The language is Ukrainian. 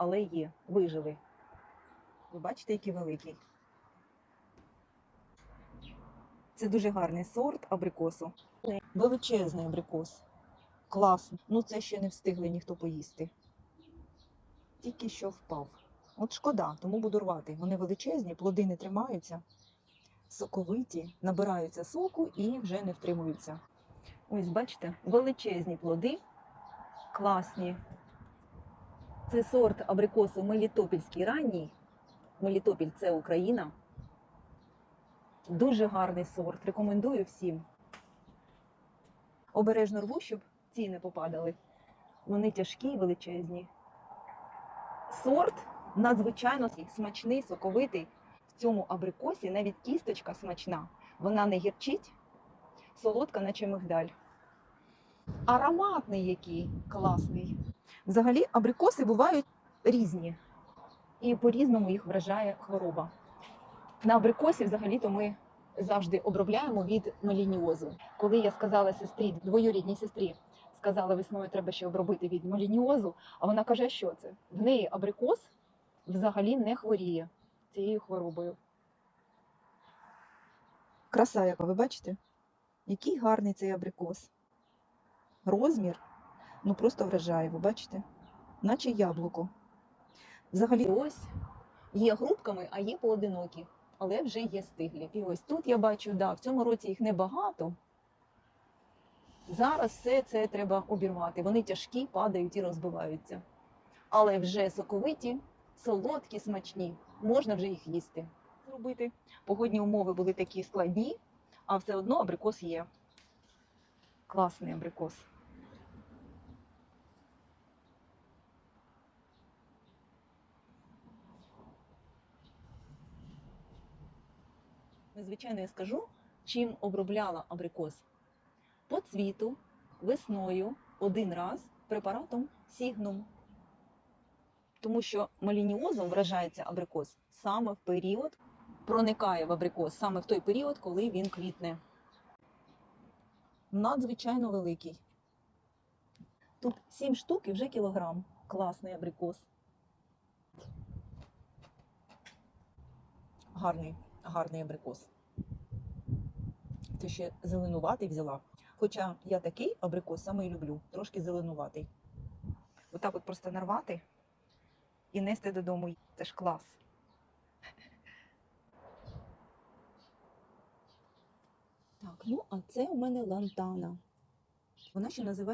але є, вижили. Ви бачите, який великий. Це дуже гарний сорт абрикосу. Величезний абрикос. Класний. Ну це ще не встигли ніхто поїсти. Тільки що впав. От шкода, тому буду рвати. Вони величезні, плоди не тримаються, соковиті, набираються соку і вже не втримуються. Ось, бачите, величезні плоди, класні. Це сорт абрикосу Мелітопільський ранній. Мелітопіль це Україна. Дуже гарний сорт. Рекомендую всім. Обережно рву, щоб ці не попадали. Вони тяжкі і величезні. Сорт надзвичайно смачний, соковитий. В цьому абрикосі навіть кісточка смачна. Вона не гірчить, солодка, наче мигдаль. Ароматний який класний. Взагалі, абрикоси бувають різні, і по-різному їх вражає хвороба. На абрикосі взагалі-то ми завжди обробляємо від малініозу. Коли я сказала сестрі, двоюрідній сестрі, сказала весною, треба ще обробити від малініозу, а вона каже, що це? В неї абрикос взагалі не хворіє цією хворобою. Краса, яка ви бачите? Який гарний цей абрикос. Розмір, ну просто вражає, ви бачите? Наче яблуко. Взагалі, ось є групками, а є поодинокі, але вже є стиглі. І ось тут я бачу, да, в цьому році їх небагато. Зараз все це треба обірвати. Вони тяжкі, падають і розбиваються. Але вже соковиті, солодкі, смачні. Можна вже їх їсти. Зробити. Погодні умови були такі складні, а все одно абрикос є. Класний абрикос. Звичайно, я скажу, чим обробляла абрикос. По цвіту, весною, один раз препаратом Сігнум. Тому що малініозом вражається абрикос саме в період, проникає в абрикос саме в той період, коли він квітне. Надзвичайно великий. Тут 7 штук і вже кілограм. Класний абрикос. Гарний, гарний абрикос. Це ще зеленуватий взяла. Хоча я такий абрикос саме і люблю, трошки зеленуватий. Отак от просто нарвати і нести додому. Це ж клас. Так, ну а це у мене лантана. Вона ще називається